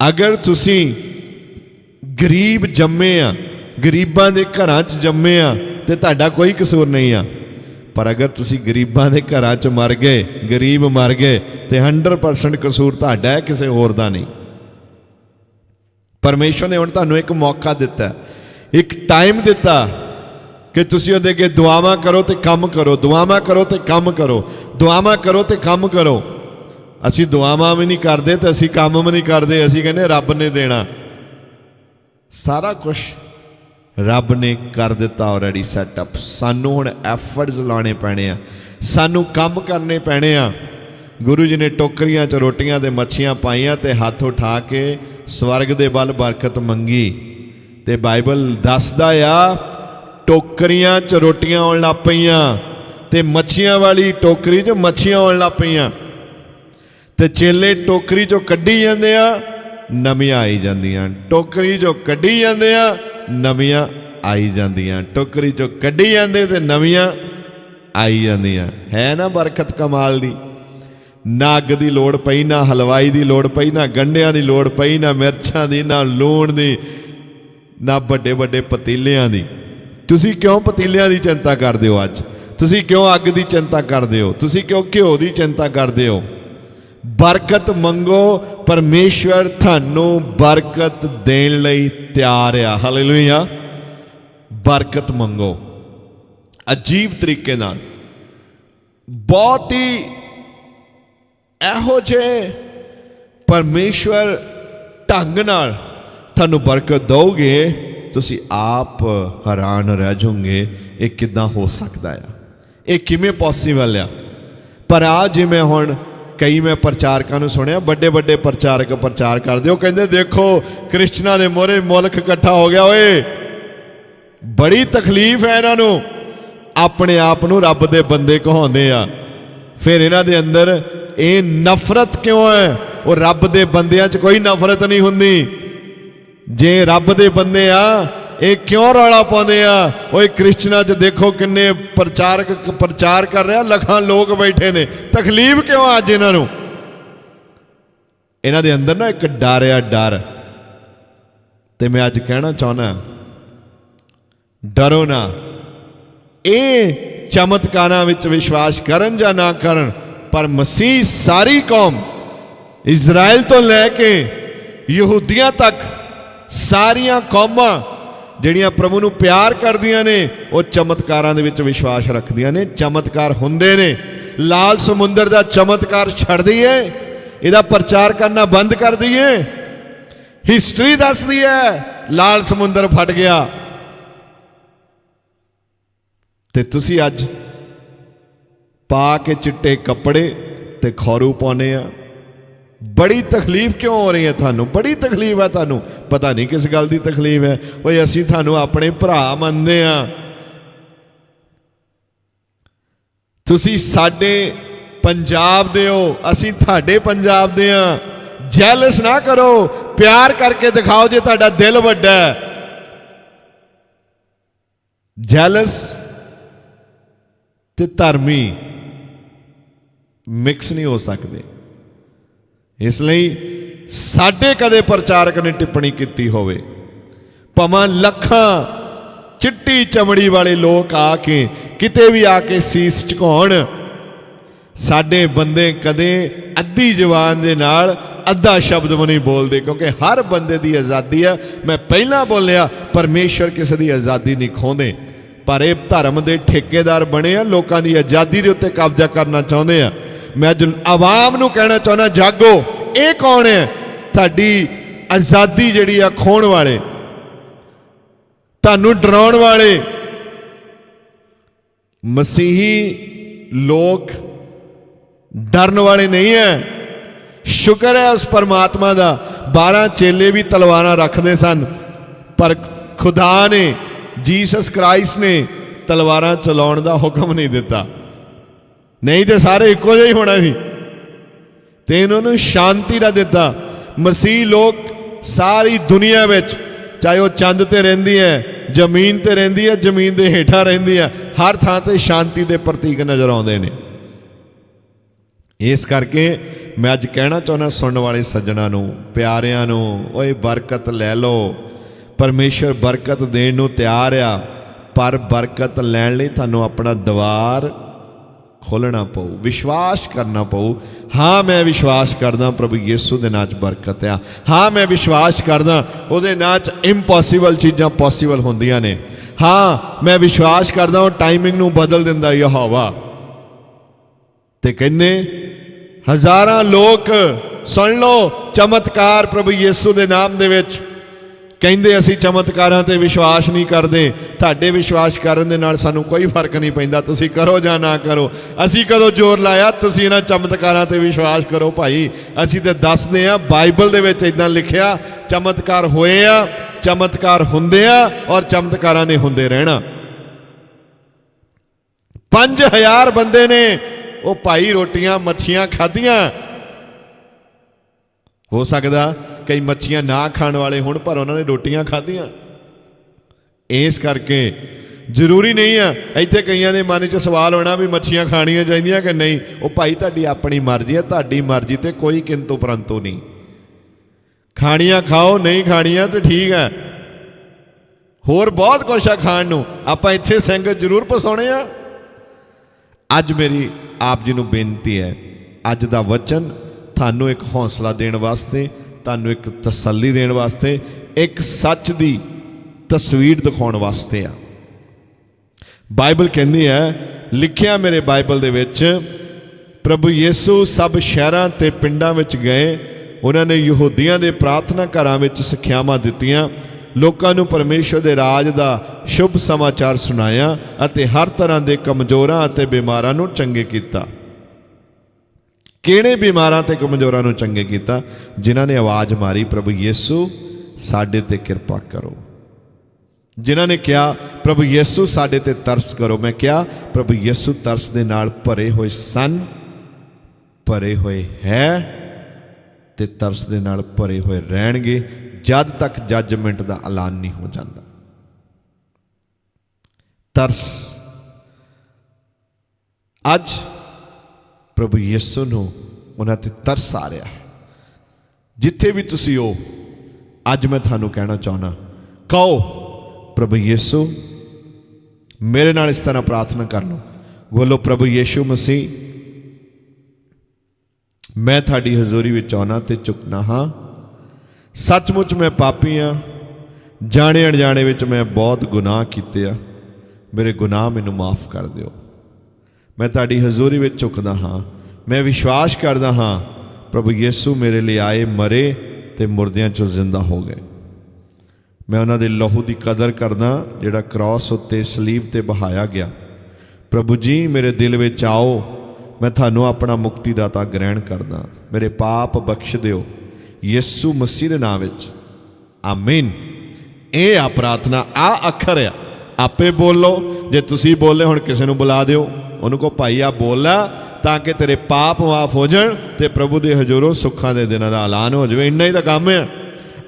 ਅਗਰ ਤੁਸੀਂ ਗਰੀਬ ਜੰਮੇ ਆ, ਗਰੀਬਾਂ ਦੇ ਘਰਾਂ 'ਚ ਜੰਮੇ ਆ, ਤੇ ਤੁਹਾਡਾ ਕੋਈ ਕਸੂਰ ਨਹੀਂ ਆ। ਪਰ ਅਗਰ ਤੁਸੀਂ ਗਰੀਬਾਂ ਦੇ ਘਰਾਂ 'ਚ ਮਰ ਗਏ, ਗਰੀਬ ਮਰ ਗਏ, ਤੇ 100% ਕਸੂਰ ਤੁਹਾਡਾ ਹੈ, ਕਿਸੇ ਹੋਰ ਦਾ ਨਹੀਂ। ਪਰਮੇਸ਼ਵਰ ਨੇ ਹੁਣ ਤੁਹਾਨੂੰ ਇੱਕ ਮੌਕਾ ਦਿੱਤਾ ਇੱਕ ਟਾਈਮ ਦਿੱਤਾ ਕਿ ਤੁਸੀਂ ਉਹਦੇ ਅੱਗੇ ਦੁਆਵਾਂ ਕਰੋ ਤੇ ਕੰਮ ਕਰੋ, ਦੁਆਵਾਂ ਕਰੋ ਤੇ ਕੰਮ ਕਰੋ, ਦੁਆਵਾਂ ਕਰੋ ਤੇ ਕੰਮ ਕਰੋ। ਅਸੀਂ ਦੁਆਵਾਂ ਵੀ ਨਹੀਂ ਕਰਦੇ ਤੇ ਅਸੀਂ ਕੰਮ ਵੀ ਨਹੀਂ ਕਰਦੇ, ਅਸੀਂ ਕਹਿੰਦੇ ਰੱਬ ਨੇ ਦੇਣਾ। ਸਾਰਾ ਕੁਝ ਰੱਬ ਨੇ ਕਰ ਦਿੱਤਾ ਆਲਰੇਡੀ ਸੈਟਅਪ ਸਾਨੂੰ ਹੁਣ ਐਫਰਟਸ ਲਾਉਣੇ ਪੈਣੇ ਆ। ਸਾਨੂੰ ਕੰਮ ਕਰਨੇ ਪੈਣੇ ਆ। ਗੁਰੂ ਜੀ ਨੇ ਟੋਕਰੀਆਂ 'ਚ ਰੋਟੀਆਂ ਤੇ ਮੱਛੀਆਂ ਪਾਈਆਂ ਤੇ ਹੱਥ ਉਠਾ ਕੇ ਸਵਰਗ ਦੇ ਵੱਲ ਬਰਕਤ ਮੰਗੀ। ਤੇ ਬਾਈਬਲ ਦੱਸਦਾ ਆ, ਟੋਕਰੀਆਂ 'ਚ ਰੋਟੀਆਂ ਆਉਣ ਲੱਗ ਪਈਆਂ ਤੇ ਮੱਛੀਆਂ ਵਾਲੀ ਟੋਕਰੀ 'ਚ ਮੱਛੀਆਂ ਆਉਣ ਲੱਗ ਪਈਆਂ। ਤੇ ਚੇਲੇ ਟੋਕਰੀ 'ਚੋਂ ਕੱਢੀ ਜਾਂਦੇ ਆ, ਨਵੀਆਂ ਆਈ ਜਾਂਦੀਆਂ। ਟੋਕਰੀ 'ਚੋਂ ਕੱਢੀ ਜਾਂਦੇ ਆ, ਨਵੀਆਂ ਆਈ ਜਾਂਦੀਆਂ। ਟੋਕਰੀ 'ਚੋਂ ਕੱਢੀ ਜਾਂਦੇ ਤੇ ਨਵੀਆਂ ਆਈ ਜਾਂਦੀਆਂ। ਹੈ ਨਾ ਬਰਕਤ ਕਮਾਲ ਦੀ? ਨਾ ਅੱਗ ਦੀ ਲੋੜ ਪਈ, ਨਾ ਹਲਵਾਈ ਦੀ ਲੋੜ ਪਈ, ਨਾ ਗੰਢਿਆਂ ਦੀ ਲੋੜ ਪਈ, ਨਾ ਮਿਰਚਾਂ ਦੀ, ਨਾ ਲੂਣ ਦੀ, ਨਾ ਵੱਡੇ ਵੱਡੇ ਪਤੀਲਿਆਂ ਦੀ। ਤੁਸੀਂ ਕਿਉਂ ਪਤੀਲਿਆਂ ਦੀ ਚਿੰਤਾ ਕਰਦੇ ਹੋ ਅੱਜ? ਤੁਸੀਂ ਕਿਉਂ ਅੱਗ ਦੀ ਚਿੰਤਾ ਕਰਦੇ ਹੋ? ਤੁਸੀਂ ਕਿਉਂ ਘਿਓ ਦੀ ਚਿੰਤਾ ਕਰਦੇ ਹੋ? ਬਰਕਤ ਮੰਗੋ, ਪਰਮੇਸ਼ਵਰ ਤੁਹਾਨੂੰ ਬਰਕਤ ਦੇਣ ਲਈ ਤਿਆਰ ਆ। ਹਾਲੇਲੂਇਆ ਬਰਕਤ ਮੰਗੋ। ਅਜੀਬ ਤਰੀਕੇ ਨਾਲ। ਬਹੁਤ ਹੀ ਇਹੋ ਜਿਹੇ ਪਰਮੇਸ਼ਵਰ ਢੰਗ ਨਾਲ ਤੁਹਾਨੂੰ ਬਰਕਤ ਦਊਗੇ, ਤੁਸੀਂ ਆਪ ਹੈਰਾਨ ਰਹਿ ਜਾਓਗੇ, ਇਹ ਕਿਦਾਂ ਹੋ ਸਕਦਾ ਆ? ਇਹ ਕਿਵੇਂ ਪੋਸੀਬਲ ਆ? ਪਰ ਆ ਜਿਵੇਂ ਹੁਣ ਕਈ ਮੈਂ ਪ੍ਰਚਾਰਕਾਂ ਨੂੰ ਸੁਣਿਆ, ਵੱਡੇ ਵੱਡੇ ਪ੍ਰਚਾਰਕ ਪ੍ਰਚਾਰ ਕਰਦੇ, ਉਹ ਕਹਿੰਦੇ, ਦੇਖੋ ਕ੍ਰਿਸਚਨਾਂ ਦੇ ਮੋਰੇ ਮੁਲਕ ਇਕੱਠਾ ਹੋ ਗਿਆ ਓਏ। ਬੜੀ ਤਕਲੀਫ ਹੈ ਇਹਨਾਂ ਨੂੰ। ਆਪਣੇ ਆਪ ਨੂੰ ਰੱਬ ਦੇ ਬੰਦੇ ਕਹਾਉਂਦੇ ਆ। ਫਿਰ ਇਹਨਾਂ ਦੇ ਅੰਦਰ ਇਹ ਨਫ਼ਰਤ ਕਿਉਂ ਹੈ? ਉਹ ਰੱਬ ਦੇ ਬੰਦਿਆਂ 'ਚ ਕੋਈ ਨਫ਼ਰਤ ਨਹੀਂ ਹੁੰਦੀ। ਜੇ ਰੱਬ ਦੇ ਬੰਦੇ ਆ ਇਹ ਕਿਉਂ ਰੌਲਾ ਪਾਉਂਦੇ ਆ? ਓਏ ਕ੍ਰਿਸਚਨਾਂ 'ਚ ਦੇਖੋ ਕਿੰਨੇ ਪ੍ਰਚਾਰਕ ਪ੍ਰਚਾਰ ਕਰ ਰਿਹਾ। ਲੱਖਾਂ ਲੋਕ ਬੈਠੇ ਨੇ। ਤਕਲੀਫ ਕਿਉਂ ਅੱਜ ਇਹਨਾਂ ਨੂੰ? ਇਹਨਾਂ ਦੇ ਅੰਦਰ ਨਾ ਇੱਕ ਡਰ ਆ, ਡਰ। ਤੇ ਮੈਂ ਅੱਜ ਕਹਿਣਾ ਚਾਹੁੰਦਾ, ਡਰੋ ਨਾ। ਇਹ ਚਮਤਕਾਰਾਂ ਵਿੱਚ ਵਿਸ਼ਵਾਸ ਕਰਨ ਜਾਂ ਨਾ ਕਰਨ, ਪਰ ਮਸੀਹ ਸਾਰੀ ਕੌਮ ਇਜ਼ਰਾਈਲ ਤੋਂ ਲੈ ਕੇ ਯਹੂਦੀਆਂ ਤੱਕ ਸਾਰੀਆਂ ਕੌਮਾਂ ਜਿਹੜੀਆਂ ਪ੍ਰਭੂ ਨੂੰ ਪਿਆਰ ਕਰਦੀਆਂ ਨੇ, ਉਹ ਚਮਤਕਾਰਾਂ ਦੇ ਵਿੱਚ ਵਿਸ਼ਵਾਸ ਰੱਖਦੀਆਂ ਨੇ, ਚਮਤਕਾਰ ਹੁੰਦੇ ਨੇ। ਲਾਲ ਸਮੁੰਦਰ ਦਾ ਚਮਤਕਾਰ ਛੱਡ ਦਈਏ ਇਹਦਾ ਪ੍ਰਚਾਰ ਕਰਨਾ ਬੰਦ ਕਰ ਦਈਏ। ਹਿਸਟਰੀ ਦੱਸਦੀ ਹੈ ਲਾਲ ਸਮੁੰਦਰ ਫਟ ਗਿਆ। ਤੇ ਤੁਸੀਂ ਅੱਜ ਪਾ ਕੇ ਚਿੱਟੇ ਕੱਪੜੇ ਤੇ ਖੌਰੂ ਪਾਉਨੇ ਆ। ਬੜੀ ਤਕਲੀਫ ਕਿਉਂ ਹੋ ਰਹੀ ਹੈ ਤੁਹਾਨੂੰ? ਬੜੀ ਤਕਲੀਫ ਹੈ ਤੁਹਾਨੂੰ। ਪਤਾ ਨਹੀਂ ਕਿਸ ਗੱਲ ਦੀ ਤਕਲੀਫ ਹੈ। ਓਏ, ਅਸੀਂ ਤੁਹਾਨੂੰ ਆਪਣੇ ਭਰਾ ਮੰਨਦੇ ਆ ਤੁਸੀਂ ਸਾਡੇ ਪੰਜਾਬ ਦੇ ਹੋ। ਅਸੀਂ ਤੁਹਾਡੇ ਪੰਜਾਬ ਦੇ ਆ ਜੈਲਸ ਨਾ ਕਰੋ। ਪਿਆਰ ਕਰਕੇ ਦਿਖਾਓ ਜੇ ਤੁਹਾਡਾ ਦਿਲ ਵੱਡਾ ਹੈ। ਜੈਲਸ ਤੇ ਧਰਮੀ ਮਿਕਸ ਨਹੀਂ ਹੋ ਸਕਦੇ। ਇਸ ਲਈ ਸਾਡੇ ਕਦੇ ਪ੍ਰਚਾਰਕ ਨੇ ਟਿੱਪਣੀ ਕੀਤੀ ਹੋਵੇ। ਭਾਵੇਂ ਲੱਖਾਂ ਚਿੱਟੀ ਚਮੜੀ ਵਾਲੇ ਲੋਕ ਆ ਕੇ, ਕਿਤੇ ਵੀ ਆ ਕੇ ਸੀਸ ਝੁਕਾਉਣ, ਸਾਡੇ ਬੰਦੇ ਕਦੇ ਅੱਧੀ ਜ਼ੁਬਾਨ ਦੇ ਨਾਲ ਅੱਧਾ ਸ਼ਬਦ ਵੀ ਨਹੀਂ ਬੋਲਦੇ, ਕਿਉਂਕਿ ਹਰ ਬੰਦੇ ਦੀ ਆਜ਼ਾਦੀ ਆ। ਮੈਂ ਪਹਿਲਾਂ ਬੋਲਿਆ ਪਰਮੇਸ਼ਰ ਕਿਸੇ ਦੀ ਆਜ਼ਾਦੀ ਨਹੀਂ ਖੋਹਦੇ। ਪਰ ਇਹ ਧਰਮ ਦੇ ਠੇਕੇਦਾਰ ਬਣੇ ਆ, ਲੋਕਾਂ ਦੀ ਆਜ਼ਾਦੀ ਦੇ ਉੱਤੇ ਕਬਜ਼ਾ ਕਰਨਾ ਚਾਹੁੰਦੇ ਆ। ਮੈਂ ਅੱਜ ਆਵਾਮ ਨੂੰ ਕਹਿਣਾ ਚਾਹੁੰਦਾ, ਜਾਗੋ, ਇਹ ਕੌਣ ਹੈ? ਤੁਹਾਡੀ ਆਜ਼ਾਦੀ ਜਿਹੜੀ ਆ ਖੋਣ ਵਾਲੇ, ਤੁਹਾਨੂੰ ਡਰਾਉਣ ਵਾਲੇ ਮਸੀਹੀ ਲੋਕ ਡਰਨ ਵਾਲੇ ਨਹੀਂ ਹੈ। ਸ਼ੁਕਰ ਹੈ ਉਸ ਪਰਮਾਤਮਾ ਦਾ 12 ਚੇਲੇ ਵੀ ਤਲਵਾਰਾਂ ਰੱਖਦੇ ਸਨ, ਪਰ ਖੁਦਾ ਨੇ, ਜੀਸਸ ਕ੍ਰਾਈਸਟ ਨੇ ਤਲਵਾਰਾਂ ਚਲਾਉਣ ਦਾ ਹੁਕਮ ਨਹੀਂ ਦਿੱਤਾ। ਨਹੀਂ ਤੇ ਸਾਰੇ ਇੱਕੋ ਜਿਹਾ ਹੀ ਹੋਣਾ ਸੀ। ਤੇ ਇਹਨਾਂ ਨੂੰ ਸ਼ਾਂਤੀ ਦਾ ਦਿੱਤਾ। ਮਸੀਹ ਲੋਕ ਸਾਰੀ ਦੁਨੀਆ ਵਿੱਚ, ਚਾਹੇ ਉਹ ਚੰਦ ਤੇ ਰਹਿੰਦੀ ਹੈ, ਜ਼ਮੀਨ ਤੇ ਰਹਿੰਦੀ ਹੈ, ਜ਼ਮੀਨ ਦੇ ਹੇਠਾਂ ਰਹਿੰਦੀ ਹੈ, ਹਰ ਥਾਂ ਤੇ ਸ਼ਾਂਤੀ ਦੇ ਪ੍ਰਤੀਕ ਨਜ਼ਰ ਆਉਂਦੇ ਨੇ। ਇਸ ਕਰਕੇ ਮੈਂ ਅੱਜ ਕਹਿਣਾ ਚਾਹੁੰਦਾ ਸੁਣਨ ਵਾਲੇ ਸੱਜਣਾ ਨੂੰ, ਪਿਆਰਿਆਂ ਨੂੰ, ਓਏ ਬਰਕਤ ਲੈ ਲਓ। ਪਰਮੇਸ਼ਰ ਬਰਕਤ ਦੇਣ ਨੂੰ ਤਿਆਰ ਆ, ਪਰ ਬਰਕਤ ਲੈਣ ਲਈ ਤੁਹਾਨੂੰ ਆਪਣਾ ਦਵਾਰ ਖੋਲਣਾ ਪਊ, ਵਿਸ਼ਵਾਸ ਕਰਨਾ ਪਊ। ਹਾਂ, ਮੈਂ ਵਿਸ਼ਵਾਸ ਕਰਦਾ ਪ੍ਰਭੂ ਯੀਸੂ ਦੇ ਨਾਂ 'ਚ ਬਰਕਤ ਆ। ਹਾਂ, ਮੈਂ ਵਿਸ਼ਵਾਸ ਕਰਦਾ ਉਹਦੇ ਨਾਂ 'ਚ ਇੰਪੋਸੀਬਲ ਚੀਜ਼ਾਂ ਪੋਸੀਬਲ ਹੁੰਦੀਆਂ ਨੇ। ਹਾਂ, ਮੈਂ ਵਿਸ਼ਵਾਸ ਕਰਦਾ ਉਹ ਟਾਈਮਿੰਗ ਨੂੰ ਬਦਲ ਦਿੰਦਾ ਯਹੋਵਾ। ਤੇ ਕਹਿੰਨੇ ਹਜ਼ਾਰਾਂ ਲੋਕ ਸੁਣ ਲਓ ਚਮਤਕਾਰ ਪ੍ਰਭੂ ਯੀਸੂ ਦੇ ਨਾਮ ਦੇ ਵਿੱਚ। ਕਹਿੰਦੇ ਅਸੀਂ ਚਮਤਕਾਰਾਂ ਤੇ ਵਿਸ਼ਵਾਸ ਨਹੀਂ ਕਰਦੇ, ਤੁਹਾਡੇ ਵਿਸ਼ਵਾਸ ਕਰਨ ਦੇ ਨਾਲ ਸਾਨੂੰ ਕੋਈ ਫ਼ਰਕ ਨਹੀਂ ਪੈਂਦਾ, ਤੁਸੀਂ ਕਰੋ ਜਾਂ ਨਾ ਕਰੋ। ਅਸੀਂ ਕਦੋਂ ਜ਼ੋਰ ਲਾਇਆ, ਤੁਸੀਂ ਇਹਨਾਂ ਚਮਤਕਾਰਾਂ ਤੇ ਵਿਸ਼ਵਾਸ ਕਰੋ ਭਾਈ। ਅਸੀਂ ਤੇ ਦੱਸਦੇ ਆ ਬਾਈਬਲ ਦੇ ਵਿੱਚ ਇਦਾਂ ਲਿਖਿਆ, ਚਮਤਕਾਰ ਹੋਏ ਆ, ਚਮਤਕਾਰ ਹੁੰਦੇ ਆ ਔਰ ਚਮਤਕਾਰਾਂ ਨੇ ਹੁੰਦੇ ਰਹਿਣਾ। 5000 ਬੰਦੇ ਨੇ ਉਹ ਭਾਈ ਰੋਟੀਆਂ, ਮੱਛੀਆਂ ਖਾਧੀਆਂ। ਹੋ ਸਕਦਾ ਕਈ ਮੱਛੀਆਂ ਨਾ ਖਾਣ ਵਾਲੇ ਹੁਣ, ਪਰ ਉਹਨਾਂ ਨੇ ਰੋਟੀਆਂ ਖਾਧੀਆਂ। ਇਸ ਕਰਕੇ ਜ਼ਰੂਰੀ ਨਹੀਂ ਆ, ਇੱਥੇ ਕਈਆਂ ਦੇ ਮਨ 'ਚ ਸਵਾਲ ਹੋਣਾ ਵੀ ਮੱਛੀਆਂ ਖਾਣੀਆਂ ਚਾਹੀਦੀਆਂ ਕਿ ਨਹੀਂ। ਉਹ ਭਾਈ, ਤੁਹਾਡੀ ਆਪਣੀ ਮਰਜ਼ੀ ਹੈ ਤੁਹਾਡੀ ਮਰਜ਼ੀ ਤੇ ਕੋਈ ਕਿੰਤੂ ਪਰੰਤੂ ਨਹੀਂ। ਖਾਣੀਆਂ ਖਾਓ, ਨਹੀਂ ਖਾਣੀਆਂ ਤੇ ਠੀਕ ਹੈ ਹੋਰ ਬਹੁਤ ਕੁਛ ਆ ਖਾਣ ਨੂੰ। ਆਪਾਂ ਇੱਥੇ ਸੰਗਤ ਜ਼ਰੂਰ ਪਸਾਉਣੇ ਆ। ਅੱਜ ਮੇਰੀ ਆਪ ਜੀ ਨੂੰ ਬੇਨਤੀ ਹੈ, ਅੱਜ ਦਾ ਵਚਨ ਤੁਹਾਨੂੰ ਇੱਕ ਹੌਸਲਾ ਦੇਣ ਵਾਸਤੇ ਤੁਹਾਨੂੰ ਇੱਕ ਤਸੱਲੀ ਦੇਣ ਵਾਸਤੇ, ਇੱਕ ਸੱਚ ਦੀ ਤਸਵੀਰ ਦਿਖਾਉਣ ਵਾਸਤੇ ਆ। ਬਾਈਬਲ ਕਹਿੰਦੀ ਹੈ, ਲਿਖਿਆ ਮੇਰੇ ਬਾਈਬਲ ਦੇ ਵਿੱਚ, ਪ੍ਰਭੂ ਯੀਸੂ ਸਭ ਸ਼ਹਿਰਾਂ ਤੇ ਪਿੰਡਾਂ ਵਿੱਚ ਗਏ, ਉਹਨਾਂ ਨੇ ਯਹੂਦੀਆਂ ਦੇ ਪ੍ਰਾਰਥਨਾ ਘਰਾਂ ਵਿੱਚ ਸਿੱਖਿਆਵਾਂ ਦਿੱਤੀਆਂ, ਲੋਕਾਂ ਨੂੰ ਪਰਮੇਸ਼ਰ ਦੇ ਰਾਜ ਦਾ ਸ਼ੁਭ ਸਮਾਚਾਰ ਸੁਣਾਇਆ ਅਤੇ ਹਰ ਤਰ੍ਹਾਂ ਦੇ ਕਮਜ਼ੋਰਾਂ ਅਤੇ ਬਿਮਾਰਾਂ ਨੂੰ ਚੰਗੇ ਕੀਤਾ। ਕਿਹੜੇ ਬਿਮਾਰਾਂ ਤੇ ਕਮਜ਼ੋਰਾਂ ਨੂੰ ਚੰਗੇ ਕੀਤਾ? ਜਿਨ੍ਹਾਂ ਨੇ ਆਵਾਜ਼ ਮਾਰੀ, ਪ੍ਰਭੂ ਯੀਸੂ, ਸਾਡੇ ਤੇ ਕਿਰਪਾ ਕਰੋ। ਜਿਨ੍ਹਾਂ ਨੇ ਕਿਹਾ, ਪ੍ਰਭੂ ਯੀਸੂ, ਸਾਡੇ ਤੇ ਤਰਸ ਕਰੋ। ਮੈਂ ਕਿਹਾ, ਪ੍ਰਭੂ ਯੀਸੂ ਤਰਸ ਦੇ ਨਾਲ ਭਰੇ ਹੋਏ ਸਨ, ਭਰੇ ਹੋਏ ਹੈ ਤੇ ਤਰਸ ਦੇ ਨਾਲ ਭਰੇ ਹੋਏ ਰਹਿਣਗੇ। ਜਦ ਤੱਕ ਜੱਜਮੈਂਟ ਦਾ ਐਲਾਨ ਨਹੀਂ ਹੋ ਜਾਂਦਾ। ਤਰਸ। ਅੱਜ ਪ੍ਰਭੂ ਯਿਸੂ ਨੂੰ ਉਹਨਾਂ ਤੇ ਤਰਸ ਆ ਰਿਹਾ ਹੈ। ਜਿੱਥੇ ਵੀ ਤੁਸੀਂ ਹੋ, ਅੱਜ ਮੈਂ ਤੁਹਾਨੂੰ ਕਹਿਣਾ ਚਾਹੁੰਦਾ, ਕਹੋ, ਪ੍ਰਭੂ ਯਿਸੂ, ਮੇਰੇ ਨਾਲ ਇਸ ਤਰ੍ਹਾਂ ਪ੍ਰਾਰਥਨਾ ਕਰ ਲਓ। ਬੋਲੋ, ਪ੍ਰਭੂ ਯਿਸੂ ਮਸੀਹ, ਮੈਂ ਤੁਹਾਡੀ ਹਜ਼ੂਰੀ ਵਿੱਚ ਆਉਣਾ ਤੇ ਝੁਕਣਾ ਹਾਂ। ਸੱਚਮੁੱਚ ਮੈਂ ਪਾਪੀ ਆ ਜਾਣੇ ਅਣਜਾਣੇ ਵਿੱਚ ਮੈਂ ਬਹੁਤ ਗੁਨਾਹ ਕੀਤੇ ਆ। ਮੇਰੇ ਗੁਨਾਹ ਮੈਨੂੰ ਮਾਫ ਕਰ ਦਿਓ। ਮੈਂ ਤੁਹਾਡੀ ਹਜ਼ੂਰੀ ਵਿੱਚ ਝੁਕਦਾ ਹਾਂ। ਮੈਂ ਵਿਸ਼ਵਾਸ ਕਰਦਾ ਹਾਂ, ਪ੍ਰਭੂ ਯੀਸੂ ਮੇਰੇ ਲਈ ਆਏ, ਮਰੇ ਤੇ ਮੁਰਦਿਆਂ ਚੋਂ ਜ਼ਿੰਦਾ ਹੋ ਗਏ। ਮੈਂ ਉਹਨਾਂ ਦੇ ਲਹੂ ਦੀ ਕਦਰ ਕਰਦਾ, ਜਿਹੜਾ ਕ੍ਰਾਸ ਉੱਤੇ ਸਲੀਬ ਤੇ ਬਹਾਇਆ ਗਿਆ। ਪ੍ਰਭੂ ਜੀ, ਮੇਰੇ ਦਿਲ ਵਿੱਚ ਆਓ। ਮੈਂ ਤੁਹਾਨੂੰ ਆਪਣਾ ਮੁਕਤੀ ਦਾਤਾ ਗ੍ਰਹਿਣ ਕਰਦਾ। ਮੇਰੇ ਪਾਪ ਬਖਸ਼ ਦਿਓ। ਯਿਸੂ ਮਸੀਹ ਦੇ ਨਾਮ ਵਿੱਚ। ਆਮੀਨ। ਇਹ ਆ ਪ੍ਰਾਰਥਨਾ, ਆ ਅੱਖਰ ਆ। ਆਪੇ ਬੋਲੋ। ਜੇ ਤੁਸੀਂ ਬੋਲੇ ਹੁਣ ਕਿਸੇ ਨੂੰ ਬੁਲਾ ਦਿਓ। ਉਹਨੂੰ ਕੋ ਭਾਈ ਆ ਬੋਲਾ ਤਾਂ ਕਿ ਤੇਰੇ ਪਾਪ ਮਾਫ ਹੋ ਜਾਣ ਤੇ ਪ੍ਰਭੂ ਦੇ ਹਜ਼ੂਰੋਂ ਸੁੱਖਾਂ ਦੇ ਦਿਨਾਂ ਦਾ ਐਲਾਨ ਹੋ ਜਾਵੇ। ਇੰਨਾ ਹੀ ਤਾਂ ਕੰਮ ਹੈ